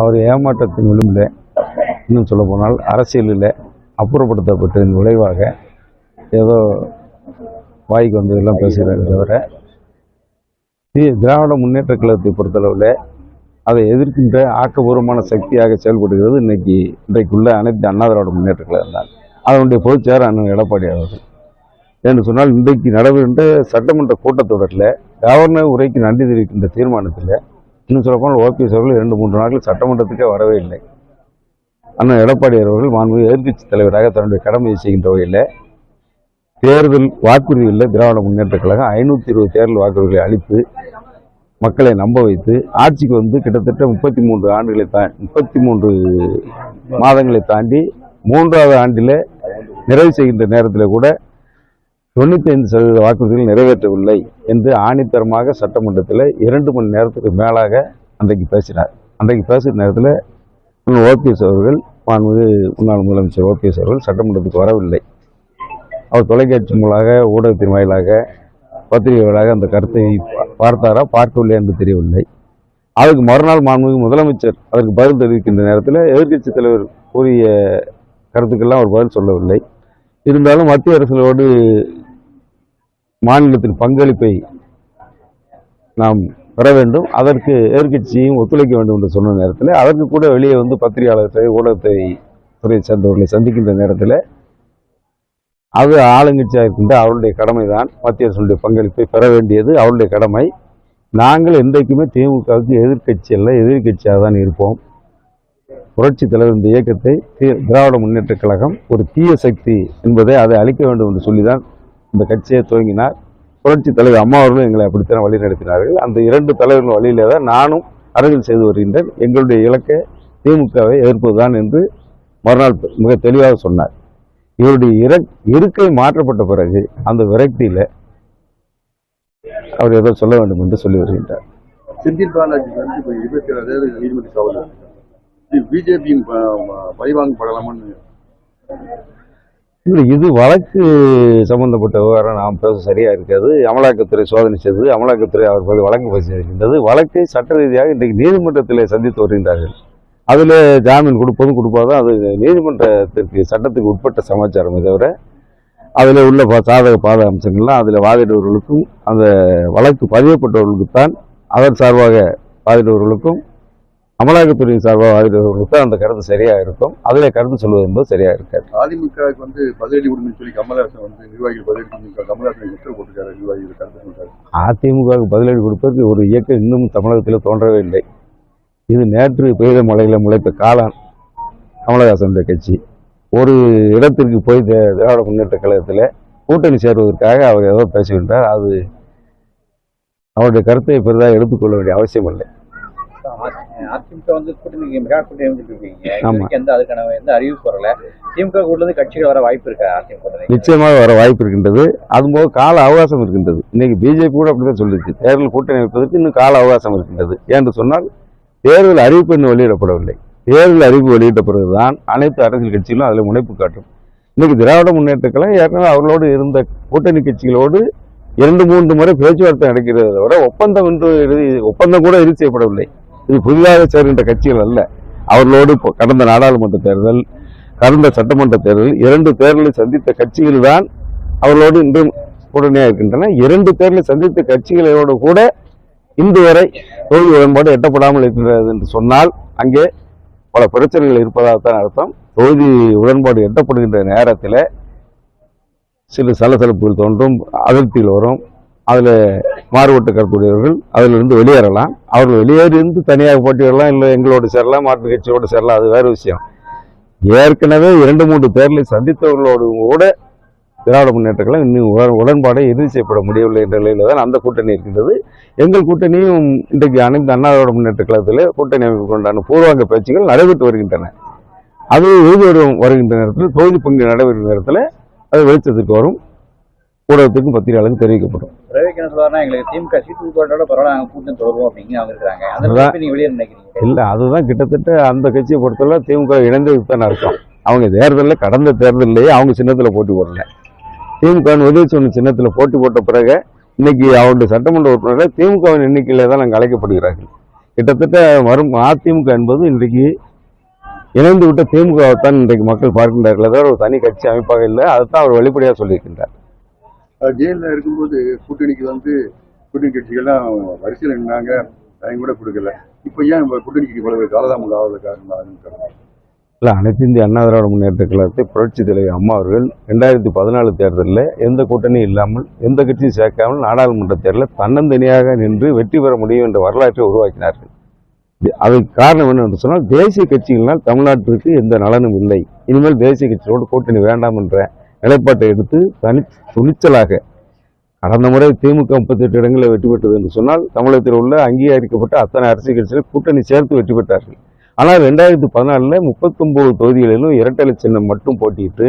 அவர் ஏமாற்றத்தின் விளிம்பில் இன்னும் சொல்ல போனால் அரசியலில் அப்புறப்படுத்தப்பட்டதன் விளைவாக ஏதோ வாய்க்கு வந்ததெல்லாம் பேசுகிறாரு தவிர திராவிட முன்னேற்ற கழகத்தை பொறுத்தளவில் அதை எதிர்க்கின்ற ஆக்கப்பூர்வமான சக்தியாக செயல்படுகிறது. இன்னைக்கு இன்றைக்குள்ள அனைத்து அண்ணா திராவிட முன்னேற்ற கழகம் தான். அதனுடைய பொதுச்செயலர் அண்ணன் எடப்பாடி அவர்கள். என்று சொன்னால் இன்றைக்கு நடைபெறுகின்ற சட்டமன்ற கூட்டத்தொடரில் கவர்னர் உரைக்கு நன்றி தெரிவிக்கின்ற தீர்மானத்தில் இன்னும் சொல்லப்போனால் ஓபிஎஸ் அவர்கள் இரண்டு மூன்று நாட்கள் சட்டமன்றத்துக்கே வரவே இல்லை. அண்ணன் எடப்பாடி அவர்கள் மாண்பு எதிர்கட்சி தலைவராக தன்னுடைய கடமையை செய்கின்ற வகையில் தேர்தல் வாக்குறுதிகளில் திராவிட முன்னேற்ற கழகம் ஐநூற்றி இருபது தேர்தல் வாக்குறுதிகளை அளித்து மக்களை நம்ப வைத்து ஆட்சிக்கு வந்து கிட்டத்தட்ட முப்பத்தி மூன்று ஆண்டுகளை தா முப்பத்தி மூன்று மாதங்களை தாண்டி மூன்றாவது ஆண்டில் நிறைவு செய்கின்ற நேரத்தில் கூட தொண்ணூத்தி ஐந்து சதவீத வாக்குறுதிகள் நிறைவேற்றவில்லை என்று ஆணித்தரமாக சட்டமன்றத்தில் இரண்டு மணி நேரத்துக்கு மேலாக அன்றைக்கு பேசினார். அன்றைக்கு பேசுகிற நேரத்தில் ஓபிஎஸ் அவர்கள் மாண்புமிகு முன்னாள் முதலமைச்சர் ஓபிஎஸ் அவர்கள் சட்டமன்றத்துக்கு வரவில்லை. அவர் தொலைக்காட்சி மூலமாக ஊடகத்தின் வாயிலாக பத்திரிகை வாயிலாக அந்த கருத்தை பார்த்தாரா பார்க்கவில்லை என்று தெரியவில்லை. அதுக்கு மறுநாள் மாண்புமிகு முதலமைச்சர் அதற்கு பதில் தெரிவிக்கின்ற நேரத்தில் எதிர்க்கட்சி தலைவர் கூறிய கருத்துக்கெல்லாம் அவர் பதில் சொல்லவில்லை. இருந்தாலும் மத்திய அரசோடு மாநிலத்தின் பங்களிப்பை நாம் பெற வேண்டும். அதற்கு எதிர்க்கட்சியும் ஒத்துழைக்க வேண்டும் என்று சொன்ன நேரத்தில் அதற்கு கூட வெளியே வந்து பத்திரிகையாளர்களை ஊடகத்தை துறை சேர்ந்தவர்களை சந்திக்கின்ற நேரத்தில் அது ஆளுங்கட்சியாக இருக்கின்ற அவருடைய கடமை தான் மத்திய அரசுடைய பங்களிப்பை பெற வேண்டியது அவருடைய கடமை. நாங்கள் என்றைக்குமே திமுகவுக்கு எதிர்க்கட்சி அல்ல எதிர்க்கட்சியாக தான் இருப்போம். புரட்சி தலைவர் இந்த இயக்கத்தை திராவிட முன்னேற்ற கழகம் ஒரு தீய சக்தி என்பதை அதை அழிக்க வேண்டும் என்று சொல்லி தான் இந்த கட்சியை துவங்கினார். புரட்சி தலைவர் அம்மா அவர்களும் எங்களை அப்படித்தான் வழி நடத்தினார்கள். அந்த இரண்டு தலைவர்கள் வழியிலே தான் நானும் அரசியல் செய்து வருகின்றேன். எங்களுடைய இலக்கை திமுகவை எதிர்ப்பதுதான் என்று மறுநாள் மிக தெளிவாக சொன்னார். இவருடைய இறக் இருக்கை மாற்றப்பட்ட பிறகு அந்த விரக்தியில அவர் ஏதோ சொல்ல வேண்டும் என்று சொல்லி வருகின்றார். செந்தில் பாலாஜி வந்து இப்போ இருபத்தி ஏழாவது நீதிமன்ற காவலர் பிஜேபியின் பழிவாங்க படலாமான்னு இல்லை இது வழக்கு சம்பந்தப்பட்ட விவகாரம் நாம் பேச சரியாக இருக்காது. அமலாக்கத்துறை சோதனை செய்தது அமலாக்கத்துறை அவர் போய் வழக்கு பேசியிருக்கின்றது வழக்கை சட்ட ரீதியாக இன்றைக்கு நீதிமன்றத்தில் சந்தித்து வருகின்றார்கள். அதில் ஜாமீன் கொடுப்பதும் கொடுப்பாதும் அது நீதிமன்றத்திற்கு சட்டத்துக்கு உட்பட்ட சமாச்சாரமே தவிர அதில் உள்ள பா- சாதக பாத அம்சங்கள்லாம் அதில் வாதிடுபவர்களுக்கும் அந்த வழக்கு பதியப்பட்டவர்களுக்குத்தான் அதன் சார்பாக வாதிடுபவர்களுக்கும் அமலாக்கத்துறையின் சார்பாக அந்த கருத்து சரியாக இருக்கும் அதில் கருத்து சொல்வது என்பது சரியாக இருக்காது அதிமுகவுக்கு வந்து பதிலடி கொடுங்கன்னு சொல்லி கமலஹாசன் வந்து நிர்வாகிகள் பதிலடி கமலஹாசன் உத்தரவு போட்டிருக்காரு. நிர்வாகிகள் கருத்து சொல்றாரு அதிமுகவுக்கு பதிலடி கொடுப்பதற்கு ஒரு இயக்கம் இன்னும் தமிழகத்தில் தோன்றவே இல்லை. இது நேற்று பெய்த மழையில் முளைத்த காளான் கமலஹாசனுடைய கட்சி. ஒரு இடத்திற்கு போய் திராவிட முன்னேற்ற கழகத்தில் கூட்டணி சேர்வதற்காக அவர் ஏதோ பேசுகின்றார். அது அவருடைய கருத்தை பெரிதாக எடுத்துக்கொள்ள வேண்டிய அவசியம் இல்லை. அதிமுக வந்து கூட்டணி மெகா கூட்டணி இருக்கீங்க. எந்த அதுக்கான எந்த அறிவிப்பு வரல திமுக கூட இருந்து கட்சிகள் வர வாய்ப்பு இருக்கா அதிமுக? நிச்சயமாக வர வாய்ப்பு இருக்கின்றது. அதுபோக கால அவகாசம் இருக்கின்றது. இன்னைக்கு பிஜேபி கூட அப்படிதான் சொல்லிச்சு தேர்தல் கூட்டணி வைப்பதற்கு இன்னும் கால அவகாசம் இருக்கின்றது. என்று சொன்னால் தேர்தல் அறிவிப்பு இன்னும் வெளியிடப்படவில்லை. தேர்தல் அறிவிப்பு வெளியிட்ட பிறகுதான் அனைத்து அரசியல் கட்சிகளும் அதில் முனைப்பு காட்டும். இன்னைக்கு திராவிட முன்னேற்ற கழகம் ஏற்கனவே அவர்களோடு இருந்த கூட்டணி கட்சிகளோடு இரண்டு மூன்று முறை பேச்சுவார்த்தை நடக்கிறதை தவிர ஒப்பந்தம் என்று ஒப்பந்தம் கூட இறுதி செய்யப்படவில்லை. இது புதிதாக சேர்கின்ற கட்சிகள் அல்ல. அவர்களோடு இப்போ கடந்த நாடாளுமன்ற தேர்தல் கடந்த சட்டமன்ற தேர்தல் இரண்டு தேர்தலை சந்தித்த கட்சிகள் தான் அவர்களோடு இன்றும் உடனே இருக்கின்றன. இரண்டு தேர்தலை சந்தித்த கட்சிகளோடு கூட இன்று வரை தொழில் உடன்பாடு எட்டப்படாமல் இருக்கின்றது என்று சொன்னால் அங்கே பல பிரச்சனைகள் இருப்பதாகத்தான் அர்த்தம். தொகுதி உடன்பாடு எட்டப்படுகின்ற நேரத்தில் சில சலசலப்புகள் தோன்றும் அதிருப்திகள் வரும். அதில் மாறுபட்டு கருத்துடையவர்கள் அதிலிருந்து வெளியேறலாம். அவர்கள் வெளியேறி இருந்து தனியாக போட்டியிடலாம் இல்லை எங்களோடு சேரலாம் மாற்று கட்சியோடு சேரலாம் அது வேறு விஷயம். ஏற்கனவே இரண்டு மூன்று தேர்தலை சந்தித்தவர்களோடு கூட திராவிட முன்னேற்ற இன்னும் உட- உடன்பாடை இறுதி செய்யப்பட முடியவில்லை என்ற நிலையில் தான் அந்த கூட்டணி இருக்கின்றது. எங்கள் கூட்டணியும் இன்றைக்கு அனைத்து அண்ணாவோட முன்னேற்ற கழகத்தில் கூட்டணி அமைப்பு கொண்டான பூர்வாங்க பேச்சுகள் நடைபெற்று வருகின்றன. அது இறுதி வருகின்ற நேரத்தில் தொகுதி பங்கு நடைபெறுகிற நேரத்தில் அது வெளிச்சத்துக்கு வரும். ஊடகத்துக்கும் பத்திரிகையாளருக்கும் தெரிவிக்கப்படும். இல்லை அதுதான் கிட்டத்தட்ட அந்த கட்சியை பொறுத்தவரை திமுக இணைந்ததுக்கு தான் அர்த்தம். அவங்க தேர்தலில் கடந்த தேர்தலிலேயே அவங்க சின்னத்தில் போட்டி போடல. திமுக உதவி சொன்ன சின்னத்தில் போட்டி போட்ட பிறகு இன்னைக்கு அவருடைய சட்டமன்ற உறுப்பினர்கள் திமுகவின் எண்ணிக்கையில தான் நாங்கள் அழைக்கப்படுகிறார்கள். கிட்டத்தட்ட வரும் அதிமுக என்பது இன்றைக்கு இணைந்து விட்ட திமுகவை தான் இன்றைக்கு மக்கள் பார்க்கின்றார்களே. தவிர ஒரு தனி கட்சி அமைப்பாக இல்லை அதைத்தான் அவர் வெளிப்படையாக சொல்லியிருக்கின்றார். ஜெயில்ல இருக்கும்போது கூட்டணிக்கு வந்து கூட்டணி கட்சிகள்லாம் வரிசையில் நின்னாங்க. டைம் கூட கொடுக்கல. இப்போ ஏன் நம்ம கூட்டணிக்கு இவ்வளவு காலதாமதம் ஆகுது காரணம் இல்லை அனைத்து இந்திய அண்ணா திராவிட முன்னேற்ற கழகத்தை புரட்சி தலைவர் அம்மா அவர்கள் ரெண்டாயிரத்தி பதினாலு தேர்தலில் எந்த கூட்டணியும் இல்லாமல் எந்த கட்சியும் சேர்க்காமல் நாடாளுமன்ற தேர்தலில் தன்னந்தனியாக நின்று வெற்றி பெற முடியும் என்ற வரலாற்றை உருவாக்கினார்கள். அதுக்கு காரணம் என்ன என்று சொன்னால் தேசிய கட்சிகளால் தமிழ்நாட்டிற்கு எந்த நலனும் இல்லை. இனிமேல் தேசிய கட்சிகளோடு கூட்டணி வேண்டாம் என்ற நிலைப்பாட்டை எடுத்து தனி துணிச்சலாக கடந்த முறை திமுக முப்பத்தெட்டு இடங்களில் வெற்றி பெற்றது என்று சொன்னால் தமிழகத்தில் உள்ள அங்கீகரிக்கப்பட்ட அத்தனை அரசியல் கட்சிகள் கூட்டணி சேர்த்து வெற்றி பெற்றார்கள். ஆனால் ரெண்டாயிரத்தி பதினாலில் முப்பத்தொம்போது தொகுதிகளிலும் இரட்டை சின்னம் மட்டும் போட்டியிட்டு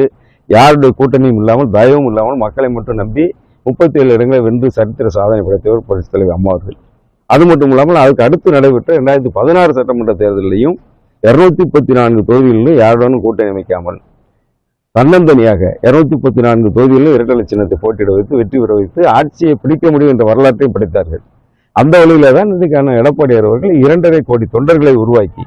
யாருடைய கூட்டணியும் இல்லாமல் தயவும் இல்லாமல் மக்களை மட்டும் நம்பி முப்பத்தி ஏழு இடங்களை வென்று சரித்திர சாதனை படைத்தவர் புரட்சித் தலைவர் அம்மா அவர்கள். அது மட்டும் இல்லாமல் அதுக்கு அடுத்து நடைபெற்ற ரெண்டாயிரத்தி பதினாறு சட்டமன்ற தேர்தலிலையும் இருநூத்தி முப்பத்தி நான்கு தொகுதிகளிலும் யாருடனும் கூட்டணி அமைக்காமல் தன்னந்தனியாக இருநூத்தி முப்பத்தி நான்கு தொகுதிகளிலும் இரட்டை சின்னத்தை போட்டியிட வைத்து வெற்றி பெற வைத்து ஆட்சியை பிடிக்க முடியும் என்ற வரலாற்றையும் படைத்தார்கள். அந்த வழியில தான் இன்றைக்கான எடப்பாடியார் அவர்கள் இரண்டரை கோடி தொண்டர்களை உருவாக்கி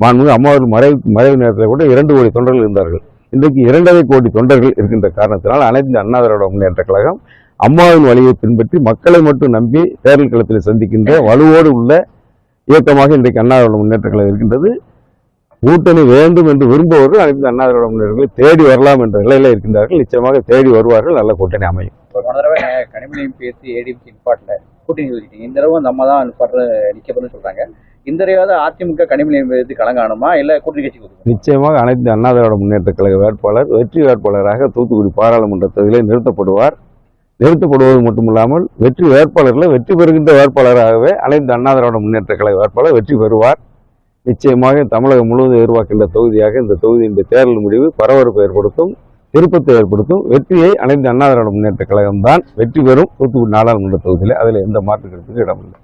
மாண்புமிகு அம்மாவர்கள் மறைவு மறைவு நேரத்தில் கூட இரண்டு கோடி தொண்டர்கள் இருந்தார்கள். இன்றைக்கு இரண்டரை கோடி தொண்டர்கள் இருக்கின்ற காரணத்தினால் அனைத்து அண்ணா திராவிட முன்னேற்ற கழகம் அம்மாவின் வழியை பின்பற்றி மக்களை மட்டும் நம்பி தேர்தல் களத்தில் சந்திக்கின்ற வலுவோடு உள்ள இயக்கமாக இன்றைக்கு அண்ணா திராவிட முன்னேற்ற கழகம் இருக்கின்றது. கூட்டணி வேண்டும் என்று விரும்புபவர்கள் அனைத்து அண்ணா திராவிட முன்னேற்றங்களை தேடி வரலாம் என்ற நிலையில இருக்கின்றார்கள். நிச்சயமாக தேடி வருவார்கள். நல்ல கூட்டணி அமையும். கனிமொழியும் பேசி ஏடிஎம்கே நிப்பாட்டில். கூட்டணி வச்சுட்டீங்க இந்த தடவை அந்த அம்மா தான் நிப்பாட்டுற நிற்கப்படுன்னு சொல்றாங்க. இந்த தடவையாவது அதிமுக கனிமொழியும் பேசி கலங்காணுமா? இல்லை கூட்டணி ஒதுக்குமா? நிச்சயமாக அனைத்து அண்ணா திராவிட முன்னேற்ற கழக வேட்பாளர் வெற்றி வேட்பாளராக தூத்துக்குடி பாராளுமன்ற தொகுதியிலே நிறுத்தப்படுவார். நிறுத்தப்படுவது மட்டுமில்லாமல் வெற்றி வேட்பாளரில் வெற்றி பெறுகின்ற வேட்பாளராகவே அனைத்து அண்ணா திராவிட முன்னேற்ற கழக வேட்பாளர் வெற்றி பெறுவார். நிச்சயமாக தமிழகம் முழுவதும் எதிர்பார்க்கின்ற தொகுதியாக இந்த தொகுதியின் தேர்தல் முடிவு பரபரப்பை ஏற்படுத்தும் திருப்பத்தை ஏற்படுத்தும் வெற்றியை அனைத்து அண்ணா திராவிட முன்னேற்ற கழகம் தான் வெற்றி பெறும் தூத்துக்குடி நாடாளுமன்ற தொகுதியில். அதில் எந்த மாற்று கருத்துக்கு இடமில்லை.